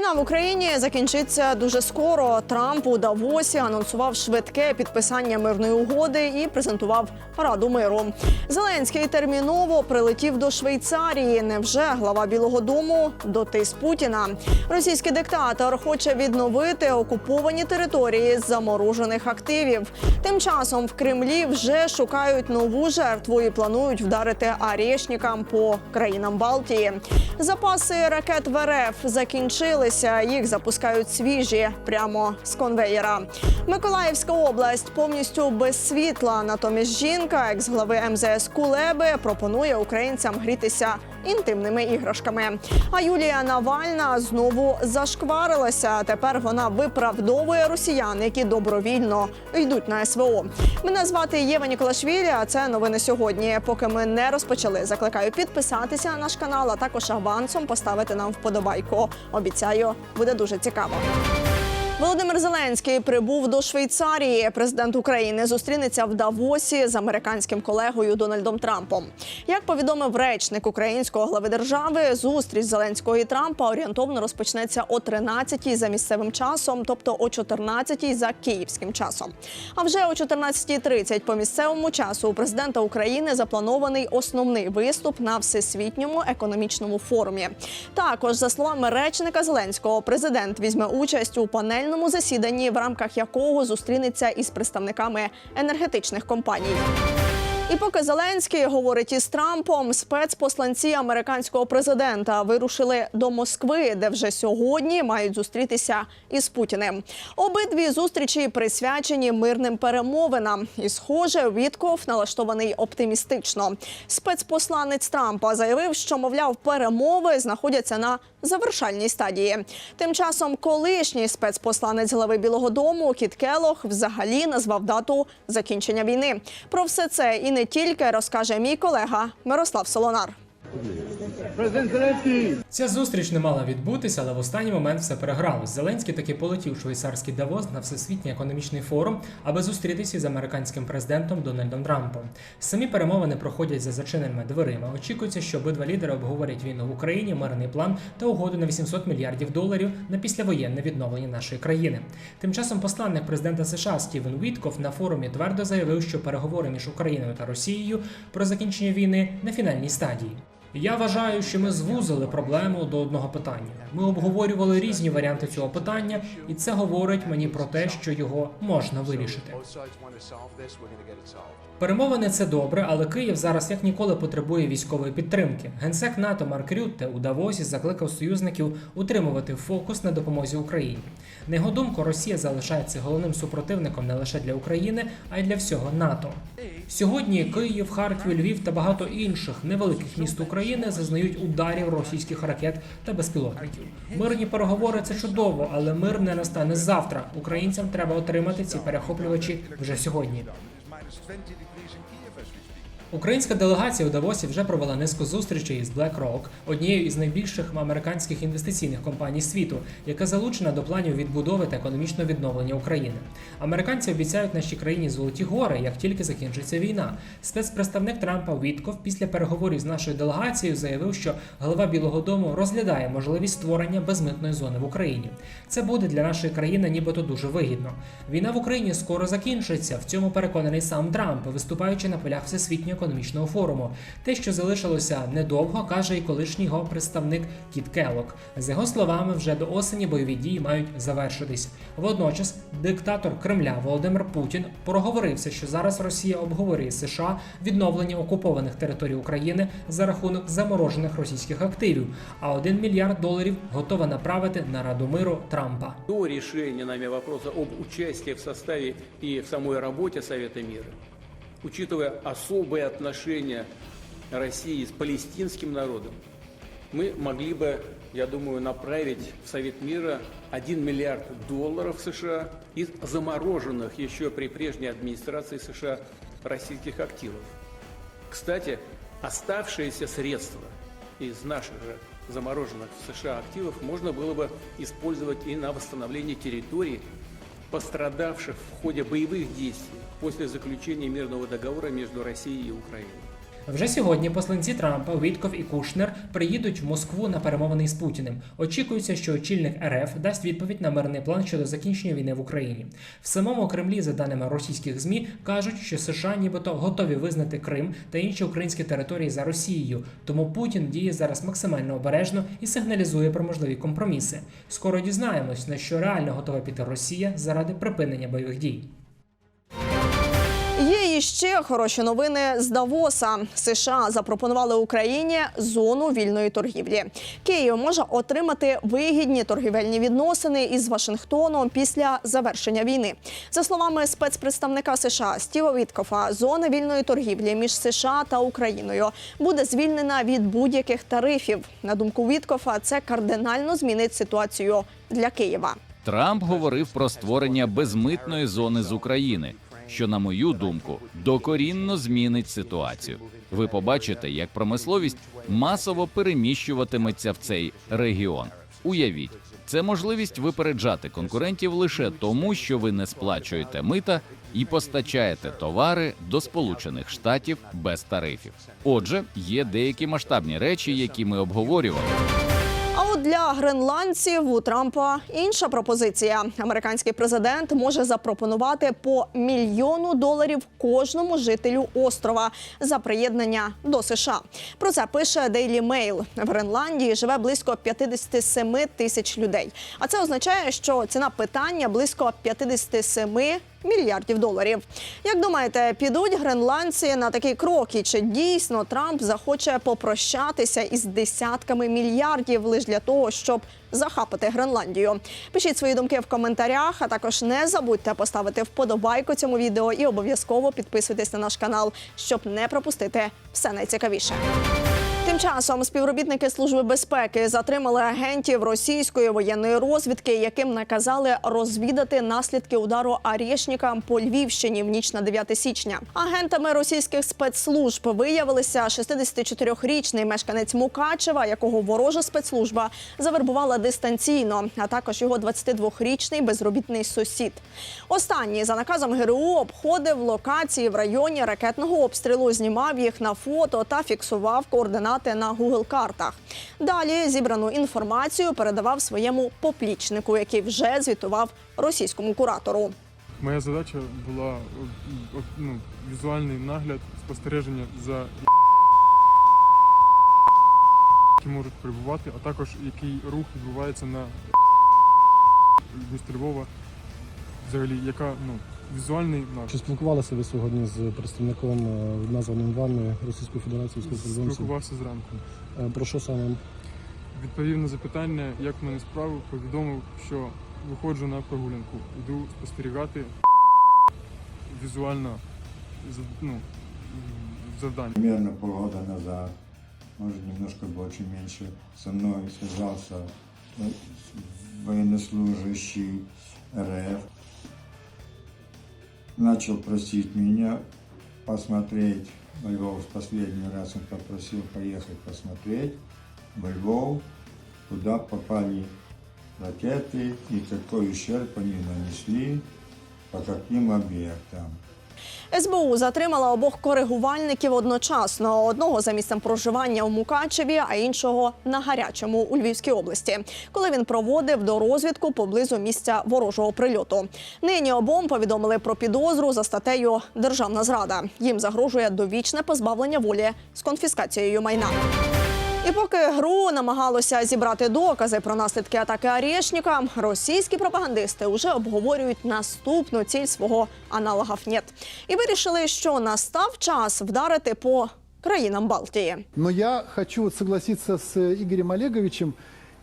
Війна в Україні закінчиться дуже скоро. Трамп у Давосі анонсував швидке підписання мирної угоди і презентував раду миру. Зеленський терміново прилетів до Швейцарії. Невже глава Білого Дому дотис Путіна? Російський диктатор хоче відновити окуповані території з заморожених активів. Тим часом в Кремлі вже шукають нову жертву і планують вдарити арешникам по країнам Балтії. Запаси ракет в РФ закінчилися. Їх запускають свіжі прямо з конвеєра. Миколаївська область повністю без світла. Натомість жінка, екс-глави МЗС Кулеби, пропонує українцям грітися інтимними іграшками. А Юлія Навальна знову зашкварилася. Тепер вона виправдовує росіян, які добровільно йдуть на СВО. Мене звати Єва Ніколашвілі. А це новини сьогодні. Поки ми не розпочали, закликаю підписатися на наш канал, а також авансом поставити нам вподобайку. Обіцяю, буде дуже цікаво. Володимир Зеленський прибув до Швейцарії. Президент України зустрінеться в Давосі з американським колегою Дональдом Трампом. Як повідомив речник українського глави держави, зустріч Зеленського і Трампа орієнтовно розпочнеться о 13-й за місцевим часом, тобто о 14-й за київським часом. А вже о 14.30 по місцевому часу у президента України запланований основний виступ на всесвітньому економічному форумі. Також, за словами речника Зеленського, президент візьме участь у панельному засіданні, в рамках якого зустрінеться із представниками енергетичних компаній. І поки Зеленський говорить із Трампом, спецпосланці американського президента вирушили до Москви, де вже сьогодні мають зустрітися із Путіним. Обидві зустрічі присвячені мирним перемовинам. І, схоже, Вітков налаштований оптимістично. Спецпосланець Трампа заявив, що мовляв, перемови знаходяться на завершальній стадії. Тим часом, колишній спецпосланець глави Білого Дому Кіт Келох взагалі назвав дату закінчення війни. Про все це і не тільки розкаже мій колега Мирослав Солонар. Ця зустріч не мала відбутися, але в останній момент все перегралось. Зеленський таки полетів у швейцарський Давос на всесвітній економічний форум, аби зустрітися з американським президентом Дональдом Трампом. Самі перемовини проходять за зачиненими дверима. Очікується, що обидва лідери обговорять війну в Україні, мирний план та угоду на 800 мільярдів доларів на післявоєнне відновлення нашої країни. Тим часом посланник президента США Стівен Вітков на форумі твердо заявив, що переговори між Україною та Росією про закінчення війни на фінальній стадії. Я вважаю, що ми звузили проблему до одного питання. Ми обговорювали різні варіанти цього питання, і це говорить мені про те, що його можна вирішити. Перемовини це добре, але Київ зараз як ніколи потребує військової підтримки. Генсек НАТО Марк Рютте у Давосі закликав союзників утримувати фокус на допомозі Україні. На його думку, Росія залишається головним супротивником не лише для України, а й для всього НАТО. Сьогодні Київ, Харків, Львів та багато інших невеликих міст України зазнають ударів російських ракет та безпілотників. Мирні переговори це чудово, але мир не настане завтра. Українцям треба отримати ці перехоплювачі вже сьогодні. Українська делегація у Давосі вже провела низку зустрічей з BlackRock, однією із найбільших американських інвестиційних компаній світу, яка залучена до планів відбудови та економічного відновлення України. Американці обіцяють нашій країні золоті гори, як тільки закінчиться війна. Спецпредставник Трампа Вітков після переговорів з нашою делегацією заявив, що голова Білого Дому розглядає можливість створення безмитної зони в Україні. Це буде для нашої країни нібито дуже вигідно. Війна в Україні скоро закінчиться. В цьому переконаний сам Трамп, виступаючи на полях всесвітнього економічного форуму. Те, що залишилося недовго, каже і колишній його представник Кіт Келок. За його словами, вже до осені бойові дії мають завершитись. Водночас, диктатор Кремля Володимир Путін проговорився, що зараз Росія обговорює США відновлення окупованих територій України за рахунок заморожених російських активів, а 1 мільярд доларів готова направити на Раду миру Трампа. До решения нами вопроса об участии в составе и в самой работе Совета мира, учитывая особые отношения России с палестинским народом, мы могли бы, я думаю, направить в Совет мира 1 миллиард долларов США из замороженных еще при прежней администрации США российских активов. Кстати, оставшиеся средства из наших же замороженных в США активов можно было бы использовать и на восстановление территорий, пострадавших в ходе боевых действий после заключения мирного договора между Россией и Украиной. Вже сьогодні посланці Трампа Вітков і Кушнер приїдуть в Москву на перемовини з Путіним. Очікується, що очільник РФ дасть відповідь на мирний план щодо закінчення війни в Україні. В самому Кремлі, за даними російських змі, кажуть, що США нібито готові визнати Крим та інші українські території за Росією. Тому Путін діє зараз максимально обережно і сигналізує про можливі компроміси. Скоро дізнаємось, на що реально готова піти Росія заради припинення бойових дій. Є іще хороші новини з Давоса. США запропонували Україні зону вільної торгівлі. Київ може отримати вигідні торгівельні відносини із Вашингтоном після завершення війни. За словами спецпредставника США Стіва Віткофа, зона вільної торгівлі між США та Україною буде звільнена від будь-яких тарифів. На думку Віткофа, це кардинально змінить ситуацію для Києва. Трамп говорив про створення безмитної зони з України, що, на мою думку, докорінно змінить ситуацію. Ви побачите, як промисловість масово переміщуватиметься в цей регіон. Уявіть, це можливість випереджати конкурентів лише тому, що ви не сплачуєте мита і постачаєте товари до Сполучених Штатів без тарифів. Отже, є деякі масштабні речі, які ми обговорювали. От для гренландців у Трампа інша пропозиція. Американський президент може запропонувати по мільйону доларів кожному жителю острова за приєднання до США. Про це пише Daily Mail. В Гренландії живе близько 57 тисяч людей. А це означає, що ціна питання близько 57 мільярдів доларів. Як думаєте, підуть гренландці на такі кроки? Чи дійсно Трамп захоче попрощатися із десятками мільярдів лише для того, щоб захапати Гренландію? Пишіть свої думки в коментарях, а також не забудьте поставити вподобайку цьому відео і обов'язково підписуйтесь на наш канал, щоб не пропустити все найцікавіше. Часом співробітники служби безпеки затримали агентів російської воєнної розвідки, яким наказали розвідати наслідки удару Арєшніка по Львівщині в ніч на 9 січня. Агентами російських спецслужб виявилися 64-річний мешканець Мукачева, якого ворожа спецслужба завербувала дистанційно, а також його 22-річний безробітний сусід. Останній за наказом ГРУ обходив локації в районі ракетного обстрілу, знімав їх на фото та фіксував координати на Google картах. Далі зібрану інформацію передавав своєму поплічнику, який вже звітував російському куратору. Моя задача була о, о, ну, візуальний нагляд, спостереження за які можуть перебувати, а також який рух відбувається на Львова. Взагалі, яка ну, візуальний нагляд. Чи спілкувалися ви сьогодні з представником е, названим вами Російської Федерації? Спілкувався зранку. Е, Про що саме? Відповів на запитання, як в мене справи, повідомив, що виходжу на прогулянку, йду спостерігати візуально ну, завдання. Примерно полгода назад, может немножко больше, меньше, со мной связался э, военнослужащий РФ. Начал просить меня посмотреть во Львов. В последний раз он попросил поехать посмотреть во Львов, куда попали ракеты и какой ущерб они нанесли, по каким объектам. СБУ затримала обох коригувальників одночасно: одного за місцем проживання у Мукачеві, а іншого на гарячому у Львівській області, коли він проводив до розвідку поблизу місця ворожого прильоту. Нині обом повідомили про підозру за статтею Державна зрада. Їм загрожує довічне позбавлення волі з конфіскацією майна. І поки ГРУ намагалося зібрати докази про наслідки атаки Арєшніка, російські пропагандисти вже обговорюють наступну ціль свого аналога ФНЕТ. І вирішили, що настав час вдарити по країнам Балтії. Но я хочу согласиться с э, Игорем Олеговичем,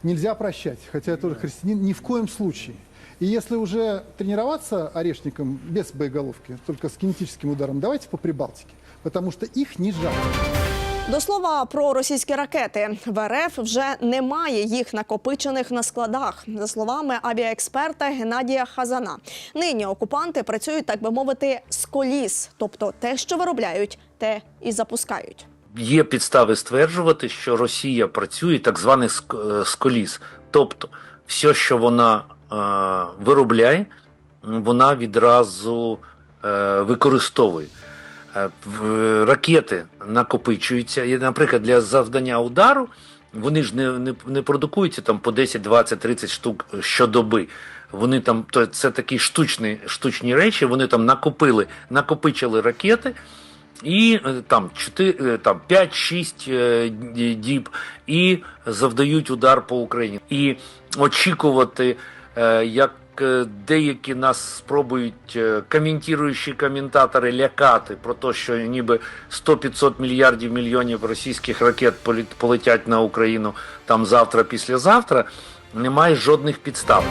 нельзя прощать, хотя я тоже христианин, ни в коем случае. И если уже тренироваться орешником без боеголовки, только с кинетическим ударом, давайте по Прибалтике, потому что их не жалко. До слова про російські ракети в РФ вже немає їх накопичених на складах. За словами авіаексперта Геннадія Хазана, нині окупанти працюють, так би мовити, з коліс, тобто те, що виробляють, те і запускають. Є підстави стверджувати, що Росія працює так званий е, з коліс. Тобто, все, що вона е, виробляє, вона відразу е, використовує. Е, ракети накопичуються. І, наприклад, для завдання удару вони ж не, не, не продукуються там по 10, 20, 30 штук щодоби. Вони там, то це такі штучні, штучні речі, вони там накопили, накопичили ракети. І е, там 4, там 5-6 е, діб і завдають удар по Україні. І очікувати, е, як е, деякі нас спробують е, коментуючі коментатори лякати про те, що ніби 100-500 мільярдів мільйонів російських ракет полетять на Україну там завтра, післязавтра, немає жодних підстав.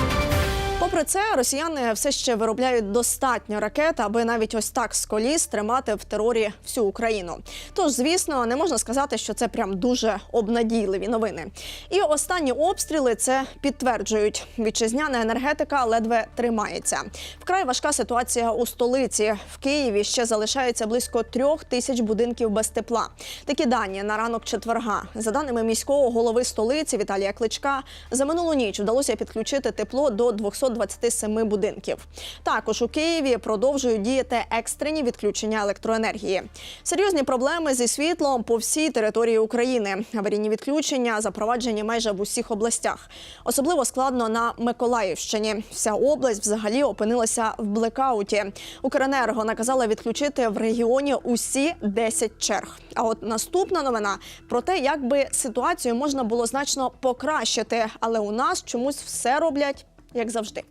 Попри це, росіяни все ще виробляють достатньо ракет, аби навіть ось так з коліс тримати в терорі всю Україну. Тож, звісно, не можна сказати, що це прям дуже обнадійливі новини. І останні обстріли це підтверджують. Вітчизняна енергетика ледве тримається. Вкрай важка ситуація у столиці. В Києві ще залишається близько трьох тисяч будинків без тепла. Такі дані на ранок четверга. За даними міського голови столиці Віталія Кличка, за минулу ніч вдалося підключити тепло до 227 будинків. Також у Києві продовжують діяти екстрені відключення електроенергії. Серйозні проблеми зі світлом по всій території України. Аварійні відключення запроваджені майже в усіх областях. Особливо складно на Миколаївщині. Вся область взагалі опинилася в блекауті. Укренерго наказала відключити в регіоні усі 10 черг. А от наступна новина про те, як би ситуацію можна було значно покращити, але у нас чомусь все роблять як завжди.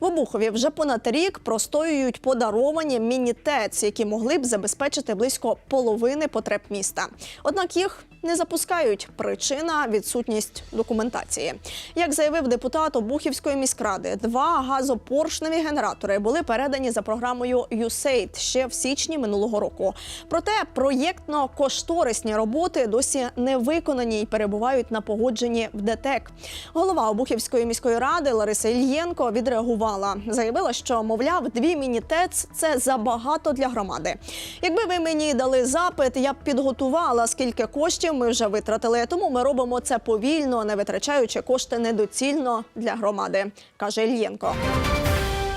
В Обухові вже понад рік простоюють подаровані міні-ТЕЦ, які могли б забезпечити близько половини потреб міста. Однак їх не запускають. Причина відсутність документації. Як заявив депутат Обухівської міськради, два газопоршневі генератори були передані за програмою USAID ще в січні минулого року. Проте проєктно-кошторисні роботи досі не виконані і перебувають на погодженні в ДТЕК. Голова Обухівської міської ради Лариса Ільєнко відреагувала. Заявила, що мовляв, дві міні-ТЕЦ – це забагато для громади. Якби ви мені дали запит, я б підготувала, скільки коштів ми вже витратили. Тому ми робимо це повільно, не витрачаючи кошти недоцільно для громади, каже Ільєнко.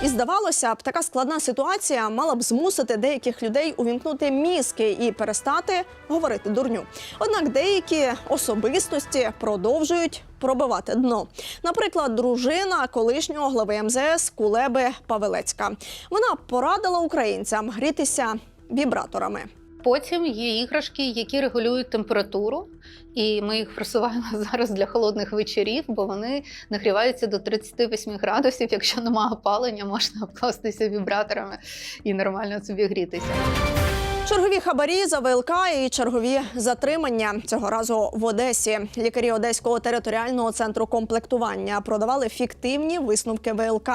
І здавалося б, така складна ситуація мала б змусити деяких людей увімкнути мізки і перестати говорити дурню. Однак деякі особистості продовжують пробивати дно. Наприклад, дружина колишнього глави МЗС Кулеби Павелецька. Вона порадила українцям грітися вібраторами. Потім є іграшки, які регулюють температуру, і ми їх просуваємо зараз для холодних вечорів, бо вони нагріваються до 38 градусів. Якщо немає опалення, можна обкластися вібраторами і нормально собі грітися. Чергові хабарі за ВЛК і чергові затримання цього разу в Одесі. Лікарі Одеського територіального центру комплектування продавали фіктивні висновки ВЛК.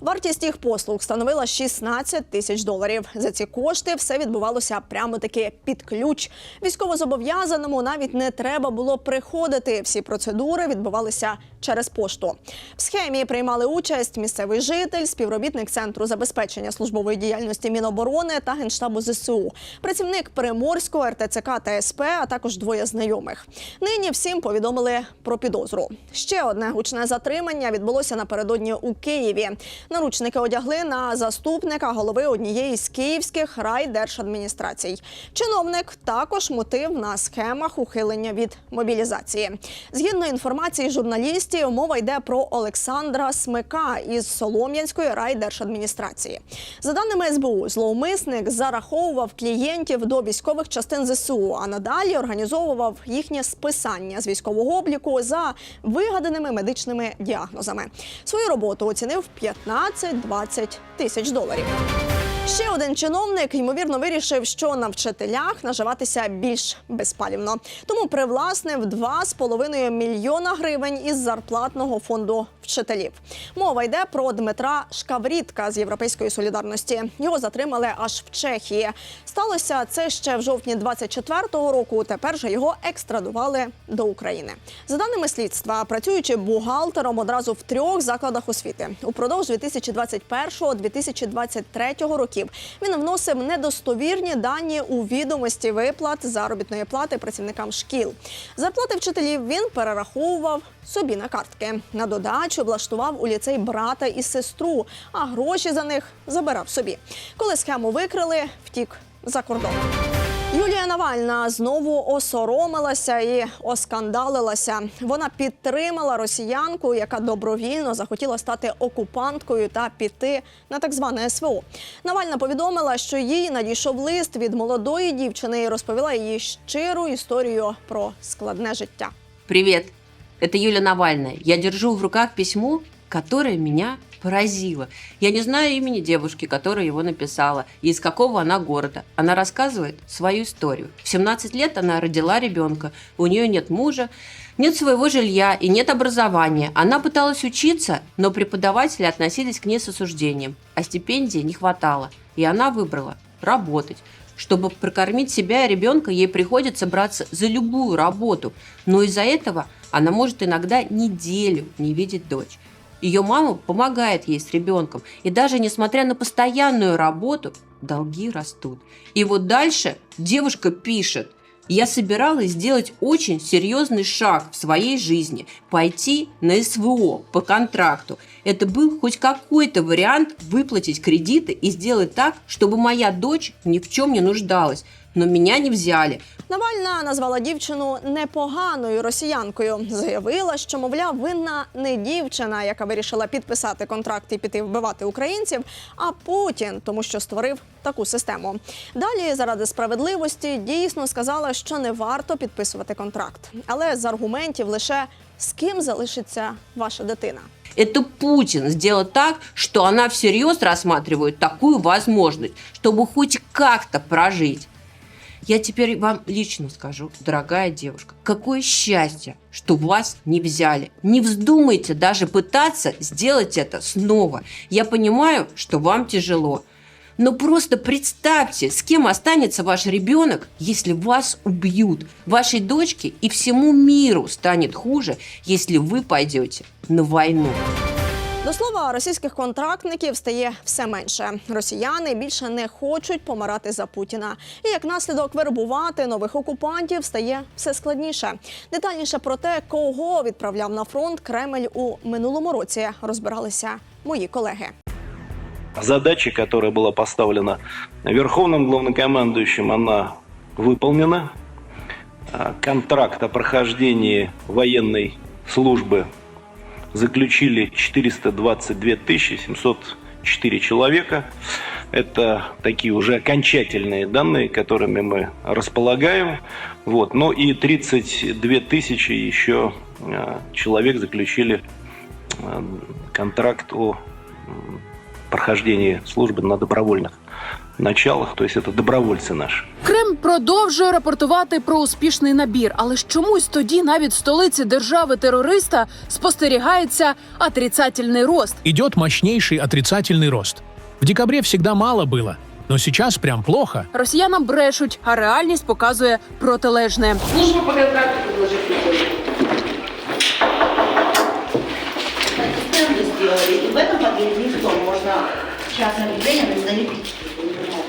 Вартість їх послуг становила 16 тисяч доларів. За ці кошти все відбувалося прямо таки під ключ. Військовозобов'язаному навіть не треба було приходити. Всі процедури відбувалися через пошту. В схемі приймали участь місцевий житель, співробітник центру забезпечення службової діяльності Міноборони та генштабу ЗСУ, працівник Приморського РТЦК та СП, а також двоє знайомих. Нині всім повідомили про підозру. Ще одне гучне затримання відбулося напередодні у Києві. Наручники одягли на заступника голови однієї з київських райдержадміністрацій. Чиновник також мотив на схемах ухилення від мобілізації. Згідно інформації журналістів, мова йде про Олександра Смика із Солом'янської райдержадміністрації. За даними СБУ, зловмисник зараховував клієнтів до військових частин ЗСУ, а надалі організовував їхнє списання з військового обліку за вигаданими медичними діагнозами. Свою роботу оцінив 15-20 тисяч доларів. Ще один чиновник ймовірно вирішив, що на вчителях наживатися більш безпалівно. Тому привласнив 2,5 мільйона гривень із зарплатного фонду вчителів. Мова йде про Дмитра Шкаврітка з Європейської солідарності. Його затримали аж в Чехії. Сталося це ще в жовтні 24-го року. Тепер же його екстрадували до України. За даними слідства, працюючи бухгалтером одразу в трьох закладах освіти упродовж 2021-2023 років, він вносив недостовірні дані у відомості виплат заробітної плати працівникам шкіл. Зарплати вчителів він перераховував собі на картки. На додачу влаштував у ліцей брата і сестру, а гроші за них забирав собі. Коли схему викрили, втік за кордон. Юлія Навальна знову осоромилася і оскандалилася. Вона підтримала росіянку, яка добровільно захотіла стати окупанткою та піти на так зване СВО. Навальна повідомила, що їй надійшов лист від молодої дівчини і розповіла її щиру історію про складне життя. Привет, это Юля Навальная. Я держу в руках письмо, которое меня поразило. Я не знаю имени девушки, которая его написала, и из какого она города. Она рассказывает свою историю. В 17 лет она родила ребенка, у нее нет мужа, нет своего жилья и нет образования. Она пыталась учиться, но преподаватели относились к ней с осуждением, а стипендии не хватало. И она выбрала работать. Чтобы прокормить себя и ребенка, ей приходится браться за любую работу. Но из-за этого она может иногда неделю не видеть дочь. Ее мама помогает ей с ребенком. И даже несмотря на постоянную работу, долги растут. И вот дальше девушка пишет. Я собиралась сделать очень серьезный шаг в своей жизни. Пойти на СВО по контракту. Это был хоть какой-то вариант выплатить кредиты и сделать так, чтобы моя дочь ни в чем не нуждалась. Но меня не взяли. Навальна назвала дівчину непоганою росіянкою. Заявила, що, мовляв, винна не дівчина, яка вирішила підписати контракт і піти вбивати українців, а Путін, тому що створив таку систему. Далі, заради справедливості, дійсно сказала, що не варто підписувати контракт, але з аргументів лише з ким залишиться ваша дитина. Это Путин сделал так, что она всерьез рассматривает такую возможность, чтобы хоть как-то прожить. Я теперь вам лично скажу, дорогая девушка, какое счастье, что вас не взяли. Не вздумайте даже пытаться сделать это снова. Я понимаю, что вам тяжело. Но просто представьте, с кем останется ваш ребенок, если вас убьют. Вашей дочке и всему миру станет хуже, если вы пойдете на войну. До слова, російських контрактників стає все менше. Росіяни більше не хочуть помирати за Путіна. І як наслідок вербувати нових окупантів стає все складніше. Детальніше про те, кого відправляв на фронт Кремль у минулому році, розбиралися мої колеги. Задача, которая была поставлена Верховным главнокомандующим, она выполнена. А, Контракт о прохождении военной службы Заключили 422 704 человека. Это такие уже окончательные данные, которыми мы располагаем. Вот. Но и 32 тысячи еще а, человек заключили а, контракт о прохождении службы на добровольных началах, то есть это добровольцы наши. Крим продовжує рапортувати про успішний набір, але ж чомусь тоді навіть в столиці держави-терориста спостерігається отрицательний рост. Идет мощнейший отрицательный рост. В декабре всегда мало было, но сейчас прям плохо. Росіянам брешуть, а реальність показує протилежне. Служба по контракту предложить сделали. И в этом подъезде что? Можно частное объявление на них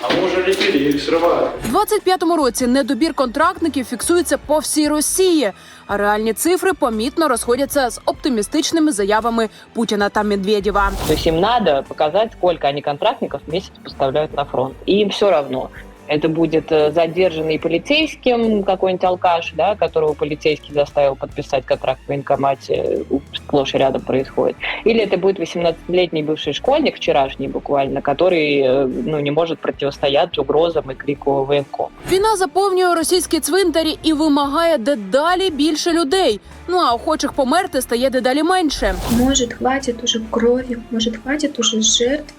А мы уже летели, их срывают. У 25-му році недобір контрактників фіксується по всій Росії, а реальні цифри помітно розходяться з оптимістичними заявами Путіна та Медведєва. То есть им надо показать, сколько они контрактников в месяц поставляют на фронт. И им все равно. Это будет э, задержанный полицейским какой-нибудь алкаш, да, которого полицейский заставил подписать контракт в военкомате, э, сплошь и рядом происходит. Или это будет 18-летний бывший школьник, вчерашний буквально, который э, ну, не может противостоять угрозам и крику военком. Війна заповнює російські цвинтарі і вимагає дедалі більше людей. Ну а охочих померти стає дедалі менше. Может, хватит уже крови, может, хватит уже жертв.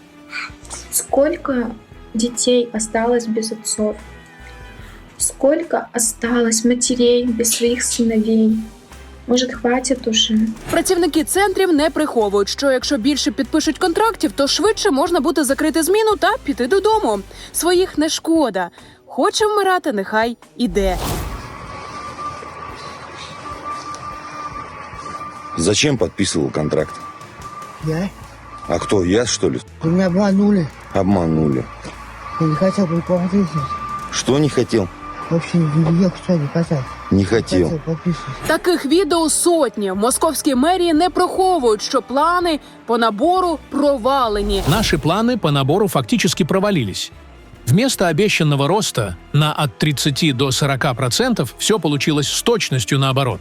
Сколько детей осталось без отцов? Сколько осталось матерей без своих сыновей? Может, хватит уже? Працівники центрів не приховують, що якщо більше підпишуть контрактів, то швидше можна буде закрити зміну та піти додому. Своїх не шкода. Хоче вмирати, нехай іде. Зачем подписывал контракт? Я? А кто, я что ли? Вы меня обманули. Обманули. Я не хотел бы платить. Что не хотел? Вообще не я что не хотел. Не хотел. Хотел подписывать. Таких відео сотні. Московські мерії не приховують, що плани по набору провалені. Наши планы по набору фактически провалились. Вместо обещанного роста на от 30 до 40% все получилось с точностью наоборот.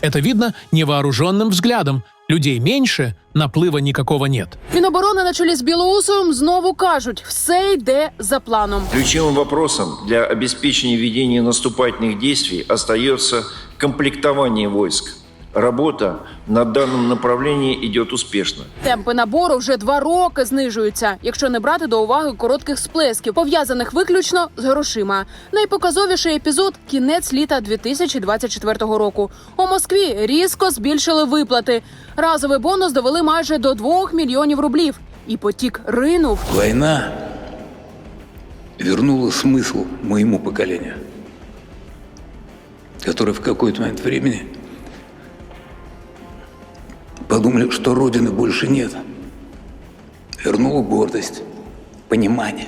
Это видно невооруженным взглядом. Людей меньше, наплыва никакого нет. Міноборони на чолі з Білоусовим знову кажуть, все йде за планом. Ключевым вопросом для обеспечения ведения наступательных действий остается комплектование войск. Работа на данном направлении идет успешно. Темпи набору вже два роки знижуються, якщо не брати до уваги коротких сплесків, пов'язаних виключно з грошима. Найпоказовіший епізод кінець літа 2024 року. У Москві різко збільшили виплати. Разовий бонус довели майже до 2 мільйонів рублів. І потік ринув. Война вернула смысл моему поколению, которое в какой-то момент времени подумали, что Родины больше нет. Вернула гордость, понимание,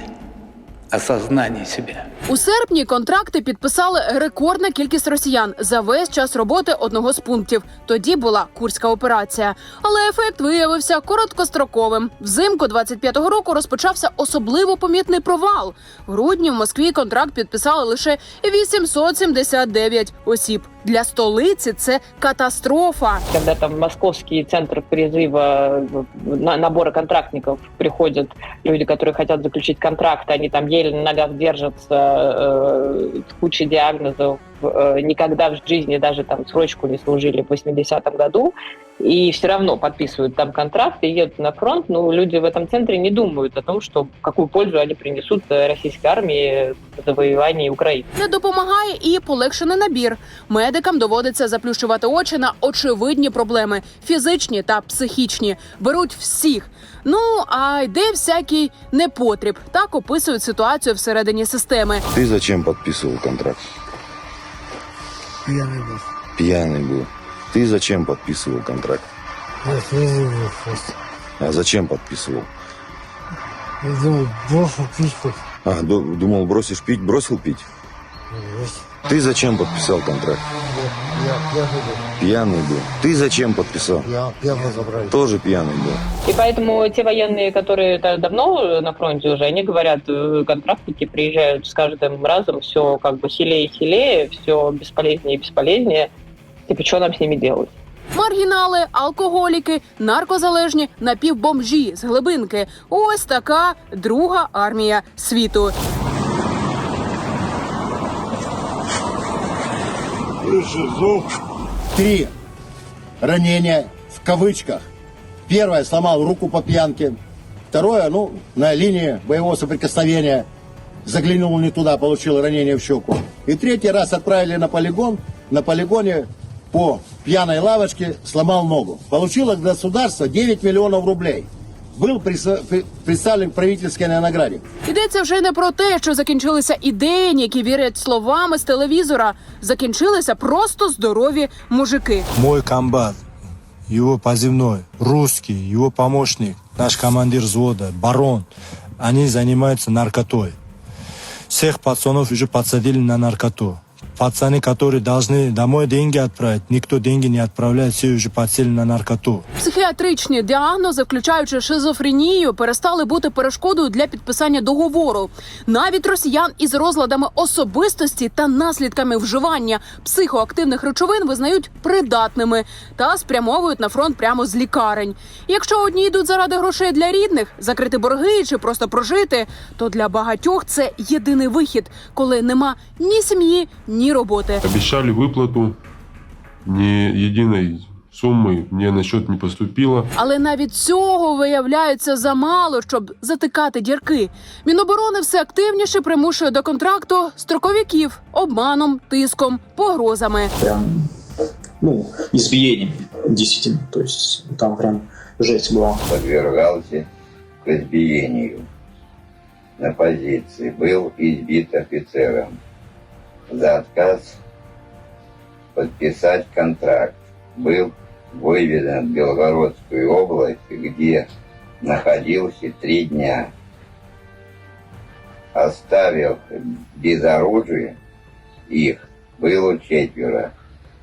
осознание себя. У серпні контракти підписали рекордна кількість росіян за весь час роботи одного з пунктів. Тоді була курська операція. Але ефект виявився короткостроковим. Взимку 25-го року розпочався особливо помітний провал. В грудні в Москві контракт підписали лише 879 осіб Для столиці це катастрофа. Когда там московский центр призыва, на, набора контрактников приходят люди, которые хотят заключить контракт, они там еле на ногах держатся, э, с кучей диагнозов, э, никогда в жизни даже там срочку не служили в 80-м году, и все равно подписывают там контракт и едут на фронт. Ну, люди в этом центре не думают о том, что какую пользу они принесут э, российской армии в завоевании Украины. Не допомагає і полегшений набір. Медикам доводиться заплющувати очі на очевидні проблеми фізичні та психічні. Беруть всіх. Ну а йде всякий непотріб. Так описують ситуацію всередині системи. Ты зачем подписывал контракт? Пьяный был. Пьяный был. Ты зачем подписывал контракт? Я был просто. А зачем подписывал? Я думал, брошу пить хоть. А, ду- думал, бросишь пить, бросил пить? Ты зачем подписал контракт? Я пьяный был. Пьяный был. Ты зачем подписал? Я пьяный забрали. Тоже пьяный был. И поэтому те военные, которые давно на фронте уже, они говорят, э, контрактники приезжают с каждым разом, все как бы хилее и хилее, все бесполезнее и бесполезнее. Типа, что нам с ними делать? Маргінали, алкоголіки, наркозалежні, напівбомжі з глибинки. Ось така друга армія світу. Три ранения в кавычках. Первое сломал руку по пьянке. Второе, ну, на линии боевого соприкосновения заглянул не туда, получил ранение в щеку. И третий раз отправили на полигон. На полигоне по пьяной лавочке сломал ногу. Получило государство 9 миллионов рублей. При- представлен к правительской награде. Йдеться вже не про те, що закінчилися ідеї, які вірять словами з телевізора. Закінчилися просто здорові мужики. Мой комбат, его позывной, русский, его помощник, наш командир взвода, барон, они занимаются наркотой. Всех пацанов уже подсадили на наркоту. Пацаны, которые должны домой деньги отправить, никто деньги не отправляет, все уже подсели на наркоту. Психіатричні діагнози, включаючи шизофренію, перестали бути перешкодою для підписання договору. Навіть росіян із розладами особистості та наслідками вживання психоактивних речовин визнають придатними та спрямовують на фронт прямо з лікарень. Якщо одні йдуть заради грошей для рідних, закрити борги чи просто прожити, то для багатьох це єдиний вихід, коли нема ні сім'ї, ні роботи. Обещали выплату, ни единой суммы мне на счет не поступило. Але навіть цього виявляється замало, щоб затикати дірки. Міноборони все активніше примушує до контракту строковиків обманом, тиском, погрозами. ну, избиениями действительно. То есть там прям жесть была. подвергался к избиению на позиции, был избит офицером За отказ подписать контракт, был выведен в Белгородскую область, где находился три дня, оставив без оружия их было четверо,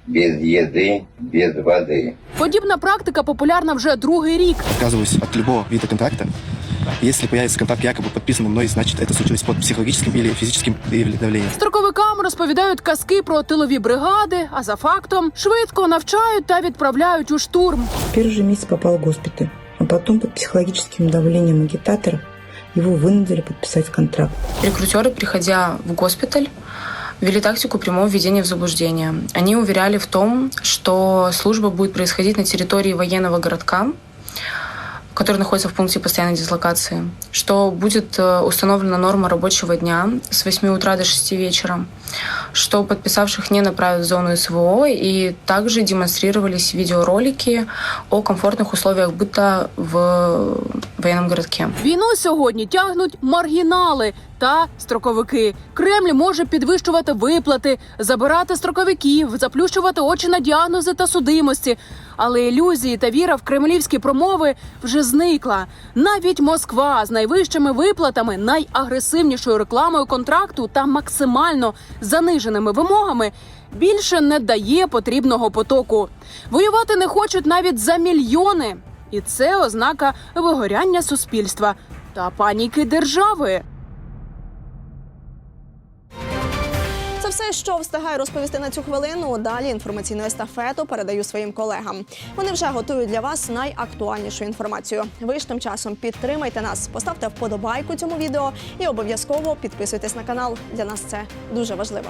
без еды, без воды. Подібна практика популярна вже другий рік. Отказываюсь от любого вида контракта Если появится контракт якобы подписанный мной, значит это случилось под психологическим или физическим давлением. Строковикам розповідають казки про тилові бригади, а за фактом швидко навчають та відправляють у штурм. Первый же месяц попал в госпиталь, а потом под психологическим давлением агитаторов его вынудили подписать контракт. Рекрутеры, приходя в госпиталь, вели тактику прямого введения в заблуждение. Они уверяли в том, что служба будет происходить на территории военного городка, который находится в пункте постоянной дислокации, что будет э, установлена норма рабочего дня с 8 утра до 6 вечера, что подписавших не направят в зону СВО, и также демонстрировались видеоролики о комфортных условиях быта в военном городке. Війну сьогодні тягнуть маргінали та строковики. Кремль може підвищувати виплати, забирати строковиків, заплющувати очі на діагнози та судимості. Але ілюзії та віра в кремлівські промови вже зникла. Навіть Москва з найвищими виплатами, найагресивнішою рекламою контракту та максимально заниженими вимогами більше не дає потрібного потоку. Воювати не хочуть навіть за мільйони. І це ознака вигоряння суспільства та паніки держави. Все, що встигаю розповісти на цю хвилину. Далі інформаційну естафету передаю своїм колегам. Вони вже готують для вас найактуальнішу інформацію. Ви ж тим часом підтримайте нас, поставте вподобайку цьому відео і обов'язково підписуйтесь на канал. Для нас це дуже важливо.